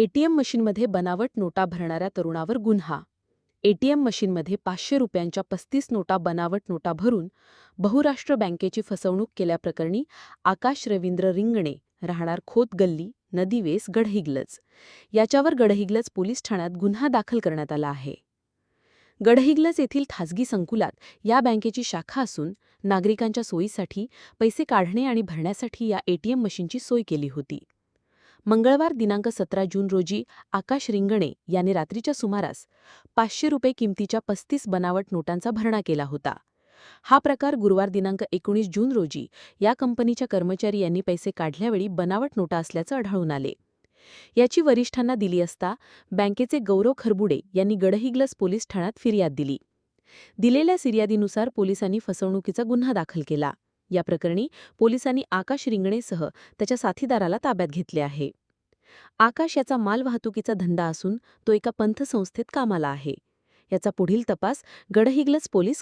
ATM मशीनमध्ये बनावट नोटा भरणाऱ्या तरुणावर गुन्हा. एटीएम मशीनमध्ये पाचशे रुपयांच्या पस्तीस नोटा बनावट नोटा भरून बहुराष्ट्र बँकेची फसवणूक केल्याप्रकरणी आकाश रवींद्र रिंगणे राहणार खोत गल्ली नदीवेस गडहिग्लज याच्यावर गडहिग्लज पोलीस ठाण्यात गुन्हा दाखल करण्यात आला आहे. गडहिग्लज येथील खासगी संकुलात या बँकेची शाखा असून नागरिकांच्या सोयीसाठी पैसे काढणे आणि भरण्यासाठी या एटीएम मशीनची सोय केली होती. मंगळवार दिनांक सतरा जून रोजी आकाश रिंगणे याने रात्रीच्या सुमारास पाचशे रुपये किमतीच्या पस्तीस बनावट नोटांचा भरणा केला होता. हा प्रकार गुरुवार दिनांक एकोणीस जून रोजी या कंपनीच्या कर्मचारी यांनी पैसे काढल्यावेळी बनावट नोटा असल्याचं आढळून आले. याची वरिष्ठांना दिली असता बँकेचे गौरव खरबुडे यांनी गडहिग्लस पोलीस ठाण्यात फिर्याद दिली. दिलेल्या फिर्यादीनुसार पोलिसांनी फसवणुकीचा गुन्हा दाखल केला. या प्रकरणी पोलिसांनी आकाश रिंगणेसह त्याच्या साथीदाराला ताब्यात घेतले आहे. आकाश याचा मालवाहतुकीचा धंदा असून तो एका पंथसंस्थेत कामाला आहे. याचा पुढील तपास गडहिग्लस पोलीस